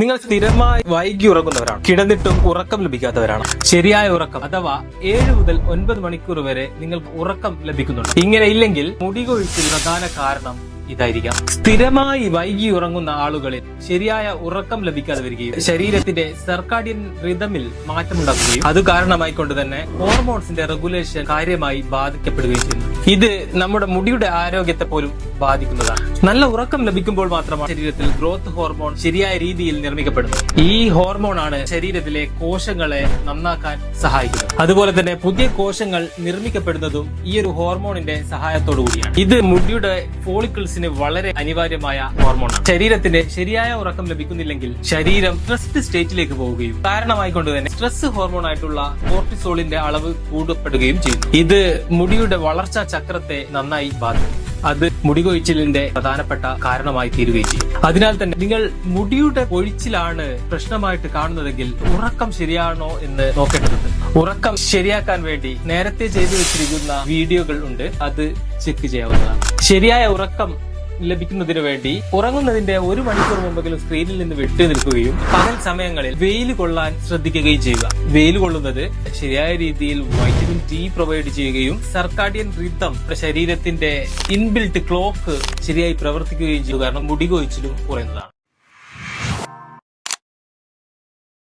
നിങ്ങൾ സ്ഥിരമായി വൈകി ഉറങ്ങുന്നവരാണ്. കിടന്നിട്ടും ഉറക്കം ലഭിക്കാത്തവരാണ്. ശരിയായ ഉറക്കം അഥവാ ഏഴ് മുതൽ ഒൻപത് മണിക്കൂർ വരെ നിങ്ങൾക്ക് ഉറക്കം ലഭിക്കുന്നുണ്ട്. ഇങ്ങനെ ഇല്ലെങ്കിൽ മുടി കൊഴിച്ചിൽ പ്രധാന കാരണം ഇതായിരിക്കാം. സ്ഥിരമായി വൈകി ഉറങ്ങുന്ന ആളുകളിൽ ശരിയായ ഉറക്കം ലഭിക്കാതെ വരികയും ശരീരത്തിന്റെ സർക്കാഡിയൻ റിതമിൽ മാറ്റമുണ്ടാക്കുകയും അത് കാരണമായിക്കൊണ്ട് തന്നെ ഹോർമോൺസിന്റെ റെഗുലേഷൻ കാര്യമായി ബാധിക്കപ്പെടുകയും ചെയ്യുന്നു. ഇത് നമ്മുടെ മുടിയുടെ ആരോഗ്യത്തെ പോലും ബാധിക്കുന്നതാണ്. നല്ല ഉറക്കം ലഭിക്കുമ്പോൾ മാത്രമാണ് ശരീരത്തിൽ ഗ്രോത്ത് ഹോർമോൺ ശരിയായ രീതിയിൽ നിർമ്മിക്കപ്പെടുന്നത്. ഈ ഹോർമോൺ ആണ് ശരീരത്തിലെ കോശങ്ങളെ നന്നാക്കാൻ സഹായിക്കുന്നത്. അതുപോലെ തന്നെ പുതിയ കോശങ്ങൾ നിർമ്മിക്കപ്പെടുന്നതും ഈ ഒരു ഹോർമോണിന്റെ സഹായത്തോടു കൂടിയാണ്. ഇത് മുടിയുടെ ഫോളിക്കിൾസിന് വളരെ അനിവാര്യമായ ഹോർമോണാണ് ശരീരത്തിന്റെ ശരിയായ ഉറക്കം ലഭിക്കുന്നില്ലെങ്കിൽ ശരീരം സ്ട്രെസ്ഡ് സ്റ്റേറ്റിലേക്ക് പോവുകയും കാരണമായിക്കൊണ്ട് തന്നെ സ്ട്രെസ് ഹോർമോൺ ആയിട്ടുള്ള കോർട്ടിസോളിന്റെ അളവ് കൂടപ്പെടുകയും ചെയ്യുന്നു. ഇത് മുടിയുടെ വളർച്ചാ ചക്രത്തെ നന്നായി ബാധിക്കും. അത് മുടി കൊഴിച്ചിലിന്റെ പ്രധാനപ്പെട്ട കാരണമായി തീരുകയും ചെയ്യും. അതിനാൽ തന്നെ നിങ്ങൾ മുടിയുടെ കൊഴിച്ചിലാണ് പ്രശ്നമായിട്ട് കാണുന്നതെങ്കിൽ ഉറക്കം ശരിയാണോ എന്ന് നോക്കേണ്ടതുണ്ട്. ഉറക്കം ശരിയാക്കാൻ വേണ്ടി നേരത്തെ ചെയ്തു വെച്ചിരിക്കുന്ന വീഡിയോകൾ ഉണ്ട്. അത് ചെക്ക് ചെയ്യാവുന്നതാണ്. ശരിയായ ഉറക്കം ലഭിക്കുന്നതിന് വേണ്ടി ഉറങ്ങുന്നതിന്റെ ഒരു മണിക്കൂർ മുമ്പെങ്കിലും സ്ക്രീനിൽ നിന്ന് വിട്ടു നിൽക്കുകയും പകൽ സമയങ്ങളിൽ വെയിൽ കൊള്ളാൻ ശ്രദ്ധിക്കുകയും ചെയ്യുക. വെയിൽ കൊള്ളുന്നത് ശരിയായ രീതിയിൽ വൈറ്റമിൻ ഡി പ്രൊവൈഡ് ചെയ്യുകയും സർക്കാഡിയൻ റിതം ശരീരത്തിന്റെ ഇൻബിൽറ്റ് ക്ലോക്ക് ശരിയായി പ്രവർത്തിക്കുകയും ചെയ്യുക. കാരണം മുടി കൊഴിച്ചിലും കുറയുന്നതാണ്.